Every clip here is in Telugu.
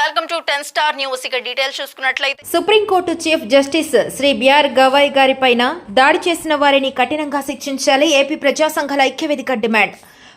Welcome to ten star news. ఇక డీటెయిల్స్ చూసుకున్నట్లయితే supreme court chief justice Shri B R Gavai గారిపైన దాడి చేసిన వారిని కఠినంగా శిక్షించాలి. ఏపీ ప్రజా సంఘాల ఐక్యవేదిక డిమాండ్.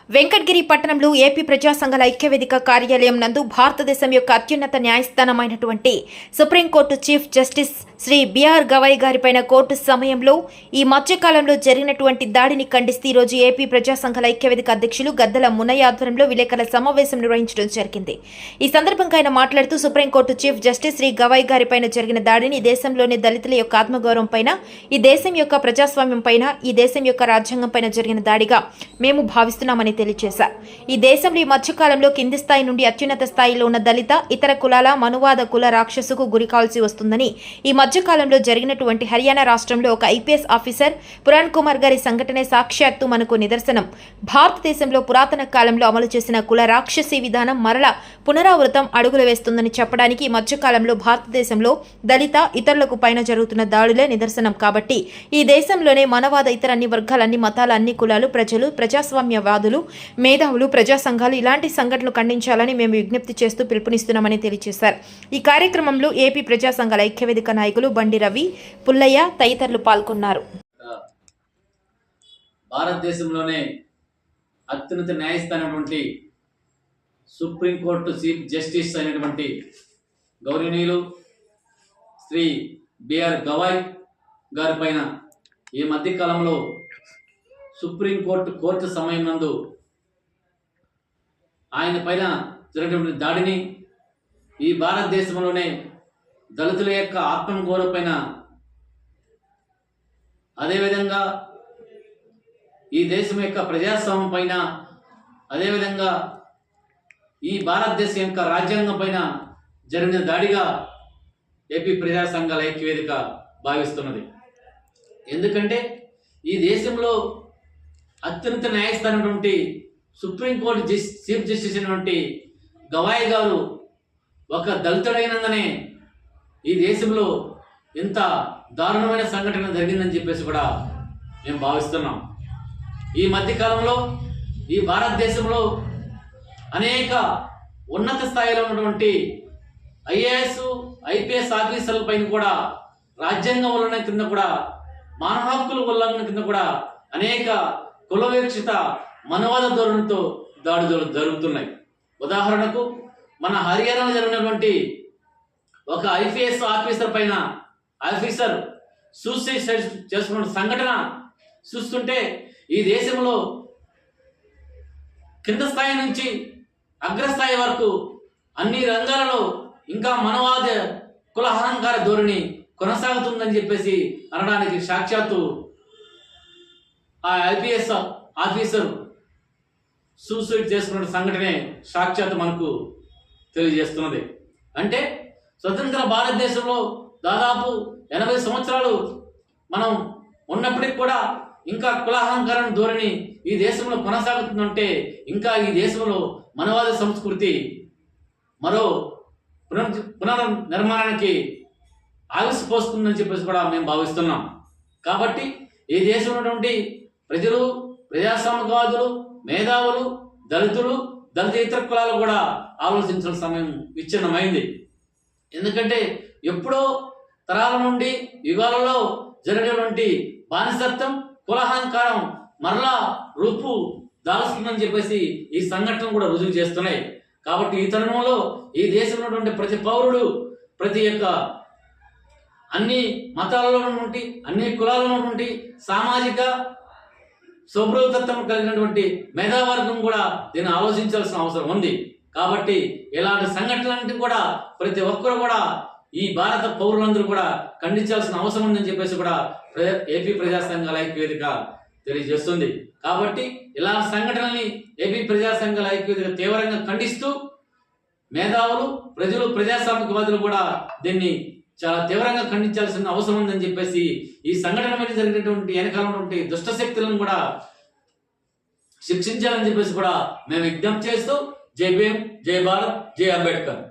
వెంకటగిరి పట్టణంలో ఏపీ ప్రజా సంఘాల ఐక్యవేదిక కార్యాలయం నందు భారతదేశం యొక్క అత్యున్నత న్యాయస్థానమైనటువంటి supreme court chief justice Shri B R Gavai గారిపైన court సమయంలో ఈ మధ్యకాలంలో జరిగినటువంటి దాడిని ఖండిస్తూ ఈరోజు ఏపీ ప్రజా సంఘాల ఐక్యవేదిక అధ్యక్షులు గద్దల మునయ్య ఆధ్వర్యంలో విలేకరుల సమావేశం నిర్వహించడం జరిగింది. ఈ సందర్భంగా ఆయన మాట్లాడుతూ supreme court chief justice Shri Gavai గారిపైన జరిగిన దాడిని దేశంలోని దళితుల యొక్క ఆత్మగౌరవం పైన ఈ దేశం యొక్క ప్రజాస్వామ్యం పైన ఈ దేశం యొక్క రాజ్యాంగం పైన జరిగిన దాడిగా మేము భావిస్తున్నామని తెలియజేశారు. ఈ దేశంలో ఈ మధ్యకాలంలో కింది స్థాయి నుండి అత్యున్నత స్థాయిలో ఉన్న దళిత ఇతర కులాల మనువాద కుల రాక్షసుకు గురికాల్సి వస్తుందని ఈ మధ్యకాలంలో జరిగినటువంటి హర్యానా రాష్ట్రంలో ఒక ఐపీఎస్ ఆఫీసర్ పురాణ్ కుమార్ గారి సంఘటనే సాక్షాత్తు మనకు నిదర్శనం. భారతదేశంలో పురాతన కాలంలో అమలు చేసిన కుల రాక్షసి విధానం మరల పునరావృతం అడుగులు వేస్తుందని చెప్పడానికి ఈ మధ్యకాలంలో భారతదేశంలో దళిత ఇతరులకు పైన జరుగుతున్న దాడులే నిదర్శనం కాబట్టి ఈ దేశంలోనే మనవాద ఇతర అన్ని వర్గాలు అన్ని అన్ని కులాలు ప్రజలు ప్రజాస్వామ్యవాదులు మేధావులు ప్రజా సంఘాలు ఇలాంటి సంఘటనలు ఖండించాలని మేము విజ్ఞప్తి చేస్తూ పిలుపునిస్తున్నామని తెలియజేశారు. ఈ కార్యక్రమంలో ఏపీ ప్రజా సంఘాల ఐక్యవేదిక నాయకులు బండి రవి పుల్లయ్య తదితరులు పాల్గొన్నారు. భారతదేశంలోనే అత్యున్నత న్యాయస్థానటువంటి సుప్రీంకోర్టు చీఫ్ జస్టిస్ అయినటువంటి గౌరవనీయులు శ్రీ బిఆర్ గవాయ్ గారి పైన ఈ మధ్యకాలంలో సుప్రీంకోర్టు కోర్టు సమయం నందు ఆయన పైన జరిగినటువంటి దాడిని ఈ భారతదేశంలోనే దళితుల యొక్క ఆత్మగౌరవ పైన అదేవిధంగా ఈ దేశం యొక్క ప్రజాస్వామ్యం పైన అదేవిధంగా ఈ భారతదేశం యొక్క రాజ్యాంగం పైన జరిగిన దాడిగా ఏపీ ప్రజా సంఘాల ఐక్యవేదిక భావిస్తున్నది. ఎందుకంటే ఈ దేశంలో అత్యున్నత న్యాయస్థానటువంటి సుప్రీంకోర్టు జస్ చీఫ్ జస్టిస్ అయినటువంటి గవాయ్ గారు ఒక దళితుడైనందునే ఈ దేశంలో ఇంత దారుణమైన సంఘటన జరిగిందని చెప్పేసి కూడా మేము భావిస్తున్నాం. ఈ మధ్యకాలంలో ఈ భారతదేశంలో అనేక ఉన్నత స్థాయిలో ఉన్నటువంటి ఐఏఎస్ ఐపీఎస్ ఆఫీసర్ల పైన కూడా రాజ్యాంగం ఉల్లంఘన కింద కూడా మానవ హక్కుల ఉల్లంఘన కింద కూడా అనేక కులవేక్షిత మనవాద ధోరణితో దాడులు జరుగుతున్నాయి. ఉదాహరణకు మన హర్యానాలో జరిగినటువంటి ఒక ఐపీఎస్ ఆఫీసర్ పైన ఆఫీసర్ సూసైడ్ చేసుకున్న సంఘటన చూస్తుంటే ఈ దేశంలో కింద స్థాయి నుంచి అగ్రస్థాయి వరకు అన్ని రంగాలలో ఇంకా మనవాద కుల అహంకార ధోరణి కొనసాగుతుందని చెప్పేసి అనడానికి సాక్షాత్తు ఆ ఐపీఎస్ ఆఫీసర్ సూసైడ్ చేసుకున్న సంఘటనే సాక్షాత్ మనకు తెలియజేస్తున్నది. అంటే స్వతంత్ర భారతదేశంలో దాదాపు ఎనభై సంవత్సరాలు మనం ఉన్నప్పటికి కూడా ఇంకా కులాహంకరణ ధోరణి ఈ దేశంలో కొనసాగుతుందంటే ఇంకా ఈ దేశంలో మనవాద సంస్కృతి మరో పునర్ పునర్ నిర్మాణానికి ఆవిసిపోస్తుందని చెప్పేసి కూడా మేము భావిస్తున్నాం. కాబట్టి ఈ దేశంలో ఉన్నటువంటి ప్రజలు ప్రజాస్వామికవాదులు మేధావులు దళితులు దళిత ఇతర కులాలు కూడా ఆలోచించిన సమయం విచ్ఛిన్నమైంది. ఎందుకంటే ఎప్పుడో తరాల నుండి యుగాలలో జరిగినటువంటి బానిసత్వం కులహంకారం మరలా రూపు దాల్స్తుందని చెప్పేసి ఈ సంఘటన కూడా రుజువు చేస్తున్నాయి. కాబట్టి ఈ తరుణంలో ఈ దేశంలో ఉన్నటువంటి ప్రతి పౌరుడు ప్రతి యొక్క అన్ని మతాలలో ఉన్నటువంటి అన్ని కులాలలో ఉన్నటువంటి సామాజిక సుబ్రతత్వం కలిగినటువంటి మేధావర్గం కూడా దీన్ని ఆలోచించాల్సిన అవసరం ఉంది. కాబట్టి ఇలాంటి సంఘటనలన్నింటినీ కూడా ప్రతి ఒక్కరు కూడా ఈ భారత పౌరులందరూ కూడా ఖండించాల్సిన అవసరం ఉందని చెప్పేసి కూడా ఏపీ ప్రజా సంఘాల ఐక్యవేదిక తెలియజేస్తుంది. కాబట్టి ఇలాంటి సంఘటనల్ని ఏపీ ప్రజా సంఘాల ఐక్యవేదిక తీవ్రంగా ఖండిస్తూ మేధావులు ప్రజలు ప్రజాస్వామికవాదులు కూడా దీన్ని చాలా తీవ్రంగా ఖండించాల్సిన అవసరం ఉందని చెప్పేసి ఈ సంఘటన మీద జరిగినటువంటి వెనకాల దుష్ట శక్తులను కూడా శిక్షించాలని చెప్పేసి కూడా మేము విజ్ఞప్తి చేస్తూ జై భీమ్ జై భారత్ జై అంబేద్కర్.